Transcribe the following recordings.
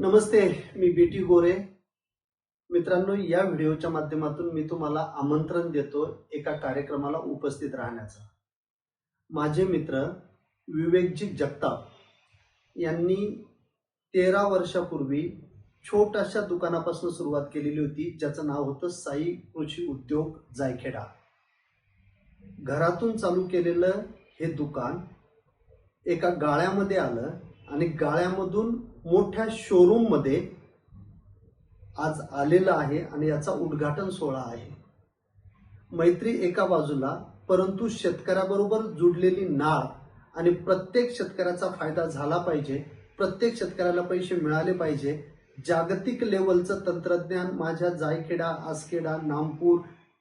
नमस्ते मी बेटी गोरे. मित्रांनो या व्हिडिओच्या माध्यमातून मी तुम्हाला आमंत्रण देतो एका कार्यक्रमाला उपस्थित राहण्याचं. माझे मित्र विवेकजी जगताप यांनी तेरा वर्षापूर्वी छोट्याशा दुकानापासून सुरुवात केलेली होती ज्याचं नाव होतं साई कृषी उद्योग जायखेडा. घरातून चालू केलेलं हे दुकान एका गाळ्यामध्ये आलं. आणि गाळ्यामधून मोठ्या शोरूममध्ये आज आलेलं आहे आणि याचा उद्घाटन सोहळा आहे. मैत्री एका बाजूला परंतु शेतकऱ्याबरोबर जुडलेली नाळ आणि प्रत्येक शेतकऱ्याचा फायदा झाला पाहिजे प्रत्येक शेतकऱ्याला पैसे मिळाले पाहिजे जागतिक लेवलचं तंत्रज्ञान माझ्या जायखेडा आसखेडा नामपूर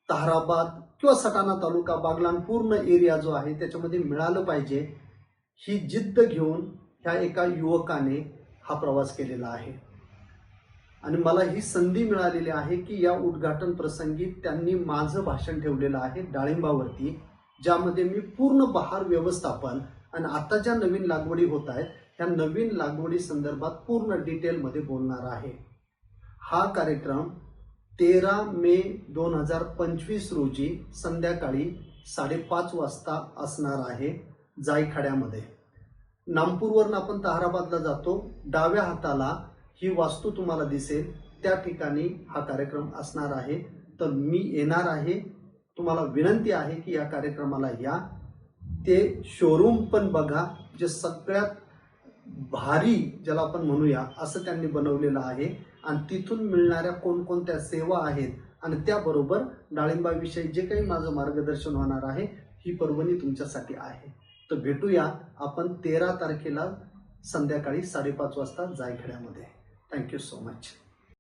ताहराबाद किंवा सटाणा तालुका बागलाण पूर्ण एरिया जो आहे त्याच्यामध्ये मिळालं पाहिजे. ही जिद्द घेऊन ह्या एका युवकाने हा प्रवास केलेला आहे. आणि मला ही संधी मिळालेली आहे की या उद्घाटन प्रसंगी त्यांनी माझं भाषण ठेवलेलं आहे डाळिंबावरती ज्यामध्ये मी पूर्ण बहार व्यवस्थापन आणि आता ज्या नवीन लागवडी होत आहेत त्या नवीन लागवडी संदर्भात पूर्ण डिटेलमध्ये बोलणार आहे. हा कार्यक्रम तेरा मे दोन हजार पंचवीस रोजी संध्याकाळी साडेपाच वाजता असणार आहे जायखाड्यामध्ये. नामपूरवरून आपण ताहराबादला जातो. डाव्या हाताला ही वास्तू तुम्हाला दिसेल. त्या ठिकाणी हा कार्यक्रम असणार आहे. तर मी येणार आहे. तुम्हाला विनंती आहे की या कार्यक्रमाला या. ते शोरूम पण बघा जे सगळ्यात भारी ज्याला आपण म्हणूया असं त्यांनी बनवलेलं आहे. आणि तिथून मिळणाऱ्या कोणकोणत्या सेवा आहेत आणि त्याबरोबर डाळिंबाविषयी जे काही माझं मार्गदर्शन होणार आहे ही पर्वणी तुमच्यासाठी आहे. तर भेटूया आपण तेरा तारखेला संध्याकाळी साडेपाच वाजता जायखेड्यामध्ये. Thank you so much